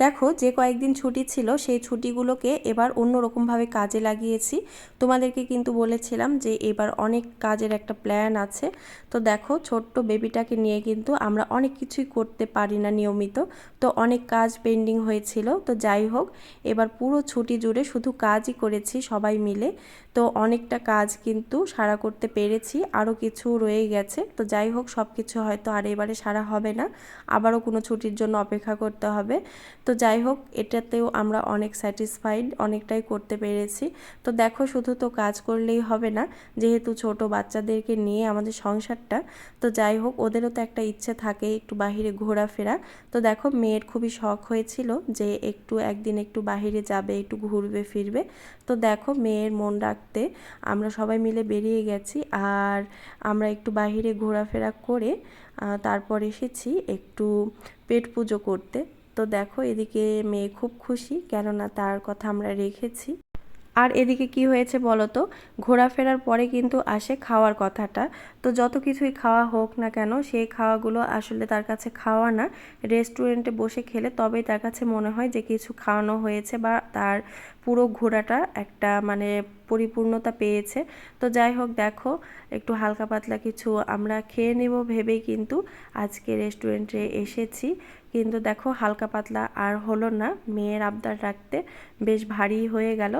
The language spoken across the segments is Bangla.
দেখো যে কয়েকদিন ছুটি ছিল, সেই ছুটিগুলোকে এবার অন্যরকমভাবে কাজে লাগিয়েছি। তোমাদেরকে কিন্তু বলেছিলাম যে এবার অনেক কাজের একটা প্ল্যান আছে। তো দেখো, ছোট্ট বেবিটাকে নিয়ে কিন্তু আমরা অনেক কিছুই করতে পারি না নিয়মিত। তো অনেক কাজ পেন্ডিং হয়েছিল। তো যাই হোক, এবার পুরো ছুটি জুড়ে শুধু কাজই করেছি সবাই মিলে। তো অনেকটা কাজ কিন্তু সারা করতে পেরেছি, আরও কিছু রয়ে গেছে। তো যাই হোক সব কিছু হয়তো আর এবারে সারা হবে না, আবারও কোনো ছুটির জন্য অপেক্ষা করতে হবে। তো যাই হোক, এটাতেও আমরা অনেক স্যাটিসফাইড অনেকটাই করতে পেরেছি। তো দেখো, শুধু তো কাজ করলেই হবে না, যেহেতু ছোট বাচ্চাদেরকে নিয়ে আমাদের সংসারটা, তো যাই হোক, ওদেরও তো একটা ইচ্ছে থাকে একটু বাহিরে ঘোরাফেরা। তো দেখো, মেয়ের খুবই শখ হয়েছিল যে একটু একদিন একটু বাহিরে যাবে, একটু ঘুরবে, ফিরবে। তো দেখো, মেয়ের মন রাখতে আমরা সবাই মিলে বেরিয়ে গেছি আর আমরা একটু বাহিরে ঘোরাফেরা করে তারপর এসেছি একটু পেট পুজো করতে। তো দেখো এদিকে মেয়ে খুব খুশি কেননা তার কথা আমরা রেখেছি। আর এদিকে কি হয়েছে বলো তো? ঘোরাফেরার পরে কিন্তু আসে খাওয়ার কথাটা। তো যত কিছুই খাওয়া হোক না কেন, সেই খাওয়াগুলো আসলে তার কাছে খাওয়া না। রেস্টুরেন্টে বসে খেলে তবেই তার কাছে মনে হয় যে কিছু খাওয়ানো হয়েছে বা তার পুরো ঘোরাটা একটা মানে পরিপূর্ণতা পেয়েছে। তো যাই হোক, দেখো, একটু হালকা পাতলা কিছু আমরা খেয়ে নেব ভেবেই কিন্তু আজকে রেস্টুরেন্টে এসেছি। কিন্তু দেখো, হালকা পাতলা আর হলো না, মেয়ের আবদার রাখতে বেশ ভারী হয়ে গেল।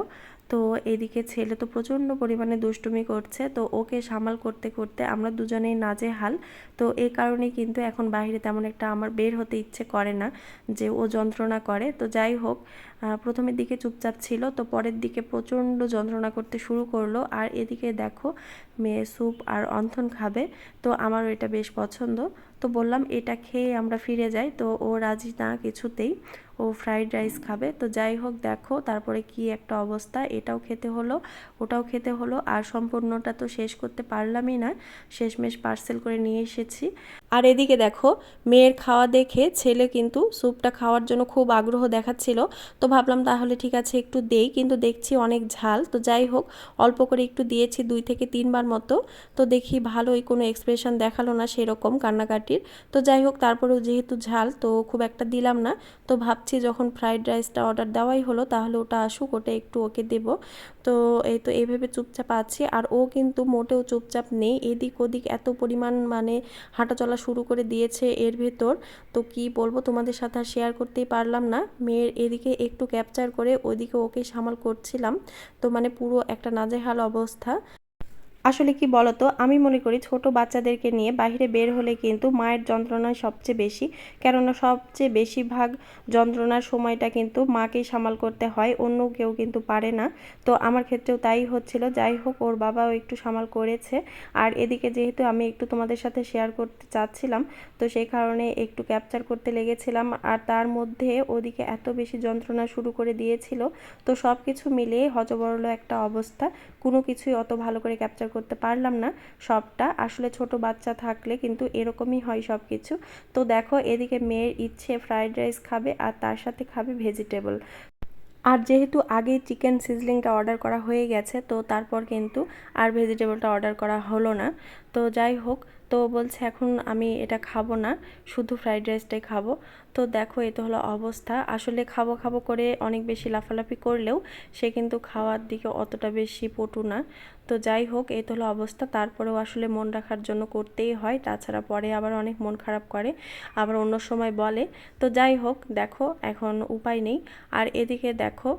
তো এদিকে ছেলে তো প্রচণ্ড পরিমাণে দুষ্টুমি করছে। তো ওকে সামাল করতে করতে আমরা দুজনেই নাজে হাল তো এই কারণে কিন্তু এখন বাইরে তেমন একটা আমার বের হতে ইচ্ছে করে না যে ও যন্ত্রণা করে। তো যাই হোক প্রথমের দিকে চুপচাপ ছিল, তো পরের দিকে প্রচণ্ড যন্ত্রণা করতে শুরু করল। আর এদিকে দেখো, মেয়ে স্যুপ আর অন্থন খাবে, তো আমারও এটা বেশ পছন্দ। তো বললাম, এটা খেয়ে আমরা ফিরে যাই। তো ও রাজি না কিছুতেই। ও ফ্রাইড রাইস খাবে। তো যাই হোক, দেখো, তারপরে কি একটা অবস্থা। এটাও খেতে হলো, ওটাও খেতে হলো। আর সম্পূর্ণটা তো শেষ করতে পারলামই না। শেষমেশ পার্সেল করে নিয়ে এসেছি। আর এদিকে দেখো, মেয়ের খাওয়া দেখে ছেলে কিন্তু স্যুপটা খাওয়ার জন্য খুব আগ্রহ দেখাচ্ছিল। তো ভাবলাম তাহলে ঠিক আছে একটু দেই, কিন্তু দেখছি অনেক ঝাল। তো যাই হোক, অল্প করে একটু দিয়েছি দুই থেকে তিনবার মতো। তো দেখি ভালোই কোনো এক্সপ্রেশন দেখাল না সেরকম কান্নাকাটির। তো যাই হোক, তারপরেও যেহেতু ঝাল, তো খুব একটা দিলাম না। তো ভাবছি যখন ফ্রাইড রাইসটা অর্ডার দেওয়াই হলো, তাহলে ওটা আসুক, ওটা একটু ওকে দেব। তো এই তো এইভাবে চুপচাপ আছি, আর ও কিন্তু মোটেও চুপচাপ নেই। এদিক ওদিক এত পরিমাণ মানে হাঁটা চলা শুরু করে দিয়েছে এর ভেতর। তো কি বলব, তোমাদের সাথে আর শেয়ার করতেই পারলাম না। মেয়ের এদিকে একটু ক্যাপচার করে ওইদিকে ওকে সামাল করছিলাম। তো মানে পুরো একটা নাজেহাল অবস্থা। আসলে কি বলতো? আমি মনে করি ছোট বাচ্চাদেরকে নিয়ে বাহিরে বের হলে কিন্তু মায়ের যন্ত্রণা সবচেয়ে বেশি। কেননা সবচেয়ে বেশিরভাগ যন্ত্রণার সময়টা কিন্তু মাকেই সামাল করতে হয়, অন্য কেউ কিন্তু পারে না। তো আমার ক্ষেত্রেও তাই হচ্ছিল। যাই হোক, ওর বাবাও একটু সামাল করেছে। আর এদিকে যেহেতু আমি একটু তোমাদের সাথে শেয়ার করতে চাচ্ছিলাম, তো সেই কারণে একটু ক্যাপচার করতে লেগেছিলাম। আর তার মধ্যে ওদিকে এত বেশি যন্ত্রণা শুরু করে দিয়েছিল। তো সব কিছু মিলিয়ে হজবরল একটা অবস্থা। কোনো কিছুই অত ভালো করে ক্যাপচার করতে পারলাম না, সবটা। আসলে ছোট বাচ্চা থাকলে কিন্তু এরকমই হয় সব কিছু তো দেখো, এদিকে মেয়ের ইচ্ছে ফ্রায়েড রাইস খাবে আর তার সাথে খাবে ভেজিটেবল আর যেহেতু আগেই চিকেন সিজলিংটা অর্ডার করা হয়ে গেছে, তো তারপর কিন্তু আর ভেজিটেবলটা অর্ডার করা হলো না। তো যাই হোক, তো বলছে এখন আমি এটা খাব না, শুধু ফ্রাইড রাইসটাই খাব। তো দেখো এ তো হলো অবস্থা। আসলে খাব খাব করে অনেক বেশি লাফালাফি করলেও সে কিন্তু খাওয়ার দিকে অতটা বেশি পটু না। তো যাই হোক, এই তো হলো অবস্থা। তারপরেও আসলে মন রাখার জন্য করতেই হয়। তাছাড়া পরে আবার অনেক মন খারাপ করে, আবার অন্য সময় বলে। তো যাই হোক, দেখো, এখন উপায় নেই। আর এদিকে দেখো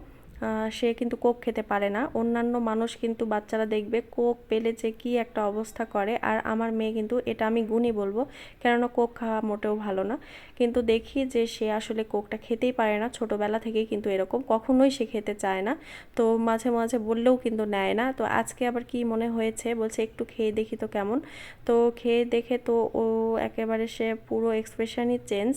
সে কিন্তু কোক খেতে পারে না। অন্যান্য মানুষ কিন্তু বাচ্চারা দেখবে কোক পেলে যে কী একটা অবস্থা করে। আর আমার মেয়ে কিন্তু এটা আমি গুণই বলব, কেননা কোক খাওয়া মোটেও ভালো না। কিন্তু দেখি যে সে আসলে কোকটা খেতেই পারে না। ছোটোবেলা থেকেই কিন্তু এরকম, কখনোই সে খেতে চায় না। তো মাঝে মাঝে বললেও কিন্তু নেয় না। তো আজকে আবার কি মনে হয়েছে? বলছে একটু খেয়ে দেখি তো কেমন। তো খেয়ে দেখে তো ও একেবারে সে পুরো এক্সপ্রেশনই চেঞ্জ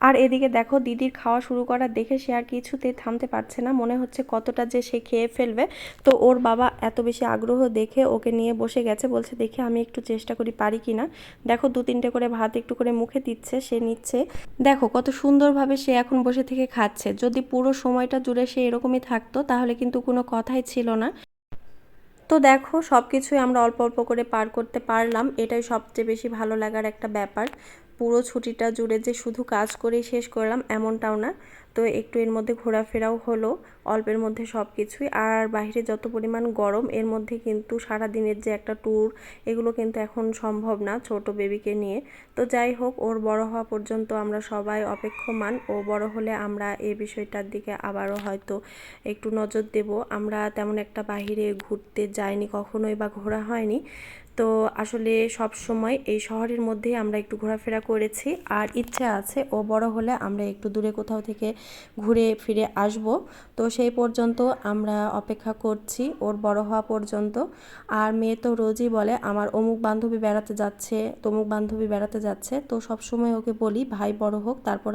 আর এদিকে দেখো দিদির খাওয়া শুরু করা দেখে সে আর কিছুতেই থামতে পারছে না। মনে হচ্ছে কতটা যে সে খেয়ে ফেলবে। তো ওর বাবা এত বেশি আগ্রহ দেখে ওকে নিয়ে বসে গেছে। বলছে, দেখে আমি একটু চেষ্টা করি, পারি কি না? দেখো দু তিনটে করে ভাত একটু করে মুখে দিচ্ছে, সে নিচ্ছে। দেখো কত সুন্দরভাবে সে এখন বসে থেকে খাচ্ছে। যদি পুরো সময়টা জুড়ে সে এরকমই থাকতো, তাহলে কিন্তু কোনো কথাই ছিল না। তো দেখো সব কিছুই আমরা অল্প অল্প করে পার করতে পারলাম। এটাই সবচেয়ে বেশি ভালো লাগার একটা ব্যাপার। পুরো ছুটিটা জুড়ে যে শুধু কাজ করেই শেষ করলাম এমনটাও না। তো একটু এর মধ্যে ঘোরাফেরাও হলো, অল্পের মধ্যে সব কিছুই আর বাইরে যত পরিমাণ গরম, এর মধ্যে কিন্তু সারা দিনের যে একটা ট্যুর এগুলো কিন্তু এখন সম্ভব না ছোট বেবিকে নিয়ে। তো যাই হোক, ওর বড় হওয়া পর্যন্ত আমরা সবাই অপেক্ষমান। ও বড় হলে আমরা এই বিষয়টার দিকে আবারও হয়তো একটু নজর দেব। আমরা তেমন একটা বাহিরে ঘুরতে যাইনি, কখনোই বা ঘোরা হয়নি। তো আসলে সব সময় এই শহরের মধ্যেই আমরা একটু ঘোরাফেরা করেছি। আর ইচ্ছে আছে, ও বড় হলে আমরা একটু দূরে কোথাও থেকে ঘুরে ফিরে আসব। তো সেই পর্যন্ত আমরা অপেক্ষা করছি, ওর বড় হওয়া পর্যন্ত। আর মেয়ে তো রোজই বলে, আমার অমুক বান্ধবী বেড়াতে যাচ্ছে, তমুক বান্ধবী বেড়াতে যাচ্ছে। তো সব সময় ওকে বলি, ভাই বড় হোক, তারপর